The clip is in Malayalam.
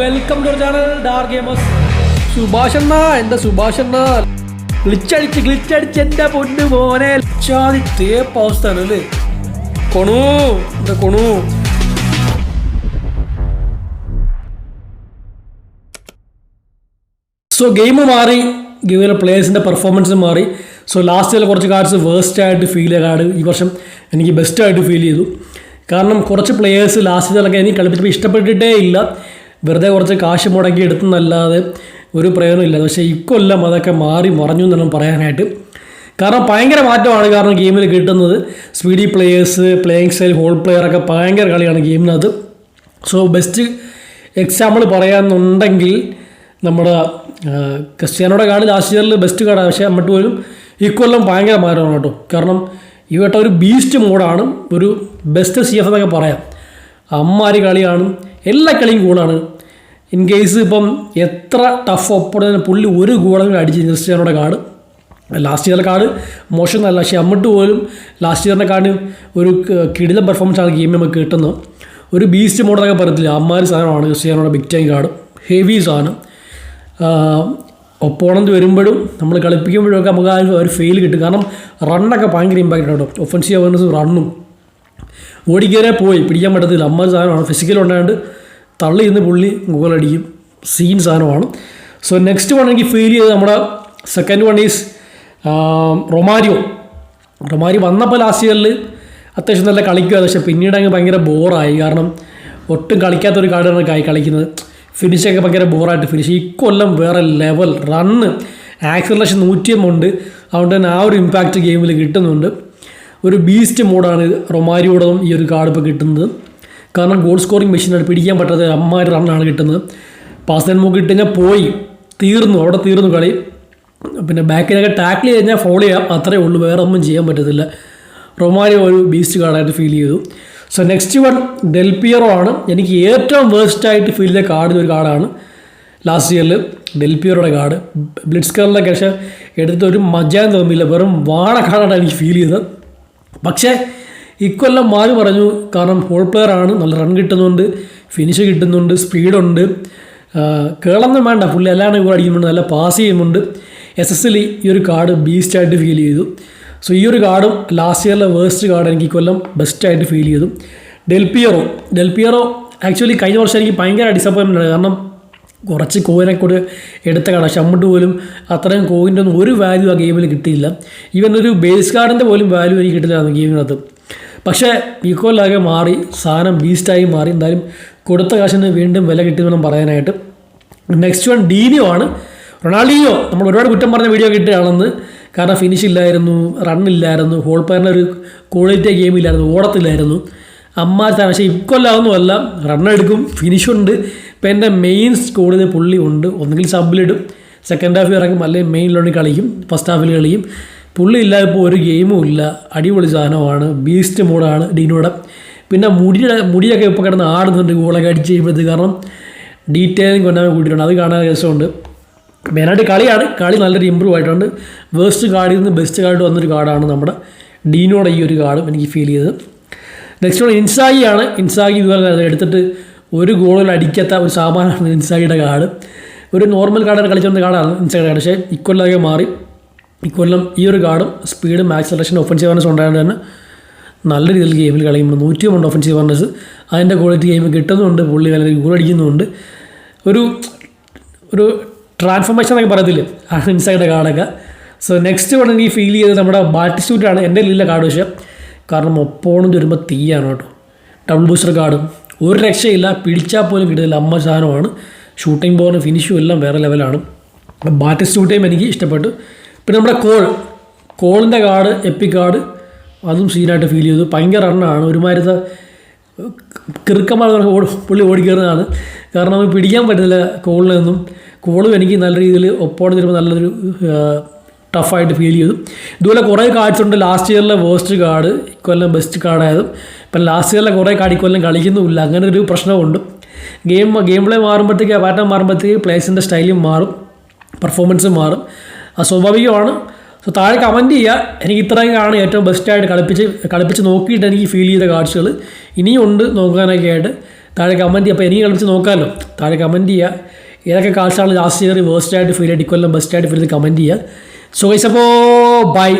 Welcome to channel dark gamers Subhash എന്നാ എന്താ സുഭാഷ് എന്നാ ഗ്ലിച്ചടിച്ച് ഗ്ലിച്ചടിച്ച് എന്റെ പൊന്നു മോനെ. ചാതി തേപ്പ് അവസ്ഥയാണ് അല്ലേ? കൊണു എന്താ കൊണു? സോ ഗെയിം മാറി. ഗെയിമിലെ പ്ലേയേഴ്സിന്റെ പെർഫോമൻസ് മാറി. സോ ലാസ്റ്റ് ചില കുറച്ച് കാർഡ്സ് വേസ്റ്റ് ആയിട്ട് ഫീൽ ചെയ്ത കാർഡ് ഈ വർഷം എനിക്ക് ബെസ്റ്റ് ആയിട്ട് ഫീൽ ചെയ്തു. കാരണം കുറച്ച് പ്ലേയേഴ്സ് ലാസ്റ്റ് ചിലൊക്കെ എനിക്ക് കളിപ്പിച്ചപ്പോൾ ഇഷ്ടപ്പെട്ടിട്ടേ ഇല്ല. വെറുതെ കുറച്ച് കാശ് മുടക്കി എടുത്തെന്നല്ലാതെ ഒരു പ്രയോജനമില്ല. പക്ഷേ ഇക്കൊല്ലം അതൊക്കെ മാറി മറഞ്ഞു എന്നാണ് പറയാനായിട്ട്. കാരണം ഭയങ്കര മാറ്റമാണ് കാരണം ഗെയിമിൽ കിട്ടുന്നത്. Speedy players playing style whole player ഒക്കെ ഭയങ്കര കളിയാണ് ഗെയിമിനകത്ത്. സോ ബെസ്റ്റ് എക്സാമ്പിൾ പറയാമെന്നുണ്ടെങ്കിൽ നമ്മുടെ ക്രിസ്ത്യാനോടെ കാണി ലാസ്റ്റ് ഇയറിൽ ബെസ്റ്റ് കാർഡാണ് പക്ഷേ മറ്റു പോലും ഇക്കൊല്ലം ഭയങ്കര മാറ്റമാണ് കേട്ടോ. കാരണം ഈ വട്ടം ഒരു ബീസ്റ്റ് മോഡാണ്. ഒരു ബെസ്റ്റ് സി എഫ് എന്നൊക്കെ പറയാം. അമ്മാരി കളിയാണ്. എല്ലാ കളിയും കൂളാണ് ഇൻ കേസ് ഇപ്പം എത്ര ടഫ് ഒപ്പിടുന്ന പുള്ളി ഒരു ഗോളെങ്കിലും അടിച്ച് ക്രിസ്ത്യാനോയുടെ കാർഡ് ലാസ്റ്റ് ഇയറിലെ കാർഡ് മോശം എന്നല്ല പക്ഷേ അമ്മട്ട് പോലും ലാസ്റ്റ് ഇയറിനെ കാർഡ് ഒരു കിടിലം പെർഫോമൻസ് ആണ് ഗെയിം നമുക്ക് കിട്ടുന്നത്. ഒരു ബീസ്റ്റ് മോഡലൊക്കെ പറയത്തില്ല? അമ്മാരി സാധനമാണ് ക്രിസ്ത്യാനോയുടെ ബിഗ് ടൈം കാർഡ് ഹെവി സാധനം. ഒപ്പോണന്റ് വരുമ്പോഴും നമ്മൾ കളിപ്പിക്കുമ്പോഴൊക്കെ നമുക്ക് ആ ഒരു ഫെയിൽ കിട്ടും. കാരണം റണ്ണൊക്കെ ഭയങ്കര ഇമ്പാക്റ്റ് കേട്ടോ. ഒഫൻസീവ് അവേർനെസ് റണ്ണും ഓടിക്കേറെ പോയി. പിടിക്കാൻ പറ്റത്തില്ല. അമ്മ സാധനമാണ്. ഫിസിക്കൽ ഉണ്ടായതുകൊണ്ട് തള്ളി ഇന്ന് പുള്ളി ഗൂഗിളടിക്കും സീൻ സാധനമാണ്. സോ നെക്സ്റ്റ് വൺ എനിക്ക് ഫീൽ ചെയ്ത് നമ്മുടെ second one is Romario. Romario വന്നപ്പോൾ ലാസ്റ്റ് ഇയറിൽ അത്യാവശ്യം നല്ല കളിക്കുക പക്ഷേ പിന്നീട് അങ്ങ് ഭയങ്കര ബോറായി കാരണം ഒട്ടും കളിക്കാത്തൊരു കാർഡാണ് കായി കളിക്കുന്നത്. ഫിനിഷൊക്കെ ഭയങ്കര ബോറായിട്ട് ഫിനിഷ് ഈ കൊല്ലം വേറെ ലെവൽ റണ്ണ് ആക്സലേഷൻ ഉണ്ട് അതുകൊണ്ട് തന്നെ ആ ഒരു ഇമ്പാക്റ്റ് ഗെയിമിൽ കിട്ടുന്നുണ്ട്. ഒരു ബീസ്റ്റ് മോഡാണ് റൊമാരിയോടതും ഈ ഒരു കാർഡ് ഇപ്പോൾ കിട്ടുന്നത്. കാരണം ഗോൾ സ്കോറിംഗ് മെഷീനാണ് പിടിക്കാൻ പറ്റാത്ത അമ്മമാര് റണ്ണാണ് കിട്ടുന്നത്. പാസ് തന്നെ മുമ്പ് കിട്ടുകഴിഞ്ഞാൽ പോയി. തീർന്നു. അവിടെ തീർന്നു കളി. പിന്നെ ബാക്കിലൊക്കെ ടാക്കിൾ ചെയ്ത് കഴിഞ്ഞാൽ ഫോളോ ചെയ്യാം. അത്രേ ഉള്ളൂ. വേറെ ഒന്നും ചെയ്യാൻ പറ്റത്തില്ല. റൊമാരി ഒരു ബീസ്റ്റ് കാർഡായിട്ട് ഫീൽ ചെയ്തു. So next one Del Piero ആണ്. എനിക്ക് ഏറ്റവും വേസ്റ്റ് ആയിട്ട് ഫീൽ ചെയ്ത കാർഡ് ഒരു കാർഡാണ് ലാസ്റ്റ് ഇയറിൽ ഡെൽപിയറുടെ കാർഡ് ബ്ലിഡ്സ് കാർഡിലൊക്കെ പക്ഷേ എടുത്തിട്ട് ഒരു മജാൻ തോന്നിയില്ല. വെറും വാഴ കാർഡാണ് എനിക്ക് ഫീൽ ചെയ്തത്. പക്ഷേ ഇക്കൊല്ലം മാറി പറഞ്ഞു കാരണം ഹോൾ പ്ലെയർ ആണ് നല്ല റൺ കിട്ടുന്നുണ്ട് ഫിനിഷ് കിട്ടുന്നുണ്ട് സ്പീഡുണ്ട് കേളൊന്നും വേണ്ട പുള്ളി എല്ലാവരും കൂടെ അടിക്കുന്നുണ്ട് നല്ല പാസ് ചെയ്യുന്നുണ്ട്. എസ് എസ് എൽ ഈ ഒരു കാർഡ് ബീസ്റ്റായിട്ട് ഫീൽ ചെയ്തു. സോ ഈ ഒരു കാർഡും ലാസ്റ്റ് ഇയറിലെ വേസ്റ്റ് കാർഡ് എനിക്ക് ഇക്കൊല്ലം ബെസ്റ്റായിട്ട് ഫീൽ ചെയ്തു. Del Piero Del Piero actually കഴിഞ്ഞ വർഷം എനിക്ക് ഭയങ്കര ഡിസപ്പോയിൻമെന്റ് ആണ്. കാരണം കുറച്ച് കോയിനെ കൂടെ എടുത്ത കാർഡ് ഷമ്മിട്ട് പോലും അത്രയും കോയിന്റെ ഒന്നും ഒരു വാല്യൂ ആ ഗെയിമിൽ കിട്ടിയില്ല. ഈവൻ ഒരു ബേസ് കാർഡിന്റെ പോലും വാല്യൂ എനിക്ക് കിട്ടില്ല ഗെയിമിനകത്ത് പക്ഷേ ഈക്വലാകെ മാറി സാധനം ബീസ്റ്റായി മാറി. എന്തായാലും കൊടുത്ത കാശിന് വീണ്ടും വില കിട്ടിയെന്നും പറയാനായിട്ട്. നെക്സ്റ്റ് വൺ ഡീനിയോ ആണ്. റൊണാൾഡിയോ നമ്മൾ ഒരുപാട് കുറ്റം പറഞ്ഞ വീഡിയോ കിട്ടുകയാണെന്ന് കാരണം ഫിനിഷ് ഇല്ലായിരുന്നു റൺ ഇല്ലായിരുന്നു ഹോൾ പ്ലെയറിന്റെ ഒരു ക്വാളിറ്റി ഗെയിം ഇല്ലായിരുന്നു ഓടത്തില്ലായിരുന്നു. അമ്മ പക്ഷേ ഇക്കൊല്ലാവുന്നതല്ല റണ്ണെടുക്കും ഫിനിഷുണ്ട് ഇപ്പം എന്റെ മെയിൻ സ്കോഡിൽ പുള്ളി ഉണ്ട്. ഒന്നുകിൽ സബിലിടും സെക്കൻഡ് ഹാഫിൽ ഇറങ്ങും അല്ലെങ്കിൽ മെയിനിലോട്ട് കളിക്കും ഫസ്റ്റ് ഹാഫിൽ കളിക്കും. പുള്ളി ഇല്ല ഇപ്പോൾ ഒരു ഗെയിമും ഇല്ല. അടിപൊളി സാധനമാണ്. ബീസ്റ്റ് മോഡാണ് ഡീനോടെ. പിന്നെ മുടിയുടെ മുടിയൊക്കെ ഇപ്പോൾ കിടന്ന് ആടുന്നുണ്ട് ഗോളൊക്കെ അടിച്ച് കഴിയുമ്പോഴത്തേക്ക്. കാരണം ഡീറ്റെയിലിംഗ് കൊണ്ടാൽ കൂട്ടിയിട്ടുണ്ട്. അത് കാണാൻ രസമുണ്ട്. മെയിനായിട്ട് കളിയാണ്. കളി നല്ലൊരു ഇമ്പ്രൂവ് ആയിട്ടുണ്ട്. വേസ്റ്റ് കാർഡിൽ നിന്ന് ബെസ്റ്റ് കാർഡ് വന്നൊരു കാർഡാണ് നമ്മുടെ ഡീനോടെ ഈ ഒരു കാർഡും എനിക്ക് ഫീൽ ചെയ്തത്. നെക്സ്റ്റ് വൺ ഇൻസാഗി ആണ്. ഇൻസാഗി ഇതുപോലെ എടുത്തിട്ട് ഒരു ഗോളിൽ അടിക്കാത്ത ഒരു സാമാനാണ് ഇൻസാഗിയുടെ കാർഡ് ഒരു നോർമൽ കാർഡാണ് കളിച്ചുകൊണ്ട് കാർഡാണ് ഇൻസാഗിയുടെ കാർഡ് പക്ഷേ ഇക്കൊല്ലാതെ മാറി. ഇക്കൊല്ലം ഈ ഒരു കാർഡും speed max selection offensive awareness ഉണ്ടായത് തന്നെ നല്ല രീതിയിൽ ഗെയിമിൽ കളിക്കുമ്പോൾ നൂറ്റി നൂറ്റിയുമുണ്ട് ഒഫൻസീവ് അവർനെസ് അതിന്റെ ക്വാളിറ്റി ഗെയിം കിട്ടുന്നുണ്ട്. പുള്ളി നല്ല ഗോൾ അടിക്കുന്നുണ്ട്. ഒരു ഒരു ട്രാൻസ്ഫോർമേഷൻ എന്നൊക്കെ പറയത്തില്ലേ? ഇൻസൈഡ് കാർഡൊക്കെ സോ നെക്സ്റ്റ് വൺ എനിക്ക് ഫീൽ ചെയ്തത് നമ്മുടെ ബാറ്റിസ്റ്റൂട്ടാണ് എന്റെ ഇല്ല കാർഡ് പക്ഷേ. കാരണം ഒപ്പോണം വരുമ്പോൾ തീയാണ് കേട്ടോ. ഡബിൾ ബൂസ്റ്റർ കാർഡും ഒരു രക്ഷയില്ല. പിടിച്ചാൽ പോലും കിട്ടില്ല അമ്മ സാധനമാണ്. ഷൂട്ടിംഗ് ബോളും ഫിനിഷും എല്ലാം വേറെ ലെവലാണ് ബാറ്റിസ്റ്റൂട്ടേയും എനിക്ക് ഇഷ്ടപ്പെട്ടു. പിന്നെ നമ്മുടെ കോൾ കോളിന്റെ കാർഡ് എപ്പി കാർഡ് അതും സീനായിട്ട് ഫീൽ ചെയ്തു. ഭയങ്കര റണ്ണാണ് ഒരുമാതിരത്തെ കിറുക്കന്മാർ ഓടി പുള്ളി ഓടിക്കയറുന്നതാണ് കാരണം നമുക്ക് പിടിക്കാൻ പറ്റുന്നില്ല കോളിൽ നിന്നും. കോളും എനിക്ക് നല്ല രീതിയിൽ ഒപ്പോടെ തരുമ്പോൾ നല്ലൊരു ടഫായിട്ട് ഫീൽ ചെയ്തു. ഇതുപോലെ കുറേ കാർഡ്സ് ഉണ്ട്. ലാസ്റ്റ് ഇയറിലെ വേസ്റ്റ് കാർഡ് ഇക്കൊല്ലം ബെസ്റ്റ് കാർഡായതും ഇപ്പം ലാസ്റ്റ് ഇയറിലെ കുറേ കാർഡ് ഇക്കൊല്ലം കളിക്കുന്നുമില്ല. അങ്ങനെ ഒരു പ്രശ്നമുണ്ട്. ഗെയിം ഗെയിം പ്ലേ മാറുമ്പോഴത്തേക്ക് പാറ്റേൺ മാറുമ്പോഴത്തേക്ക് പ്ലേസിന്റെ സ്റ്റൈലും മാറും. പെർഫോമൻസും മാറും. അത് സ്വാഭാവികമാണ്. സോ താഴെ കമന്റ് ചെയ്യുക. എനിക്ക് ഇത്രയൊക്കെയാണ് ഏറ്റവും ബെസ്റ്റായിട്ട് കളിപ്പിച്ച് കളിപ്പിച്ച് നോക്കിയിട്ട് എനിക്ക് ഫീൽ ചെയ്ത കാഴ്ചകൾ ഇനിയും ഉണ്ട് നോക്കാനൊക്കെ ആയിട്ട്. താഴെ കമന്റ് ചെയ്യുക. അപ്പോൾ എനിക്ക് കളിപ്പിച്ച് നോക്കാമല്ലോ. താഴെ കമന്റ് ചെയ്യുക. ഏതൊക്കെ കാഴ്ചയാണ് ലാസ്റ്റ് ഇയർ വേസ്റ്റായിട്ട് ഫീൽ ആയിട്ട് ഇക്കൊല്ലം ബെസ്റ്റായിട്ട് ഫീൽ ചെയ്ത് കമന്റ് ചെയ്യുക. സോ ഗൈസ് അപ്പോൾ ബൈ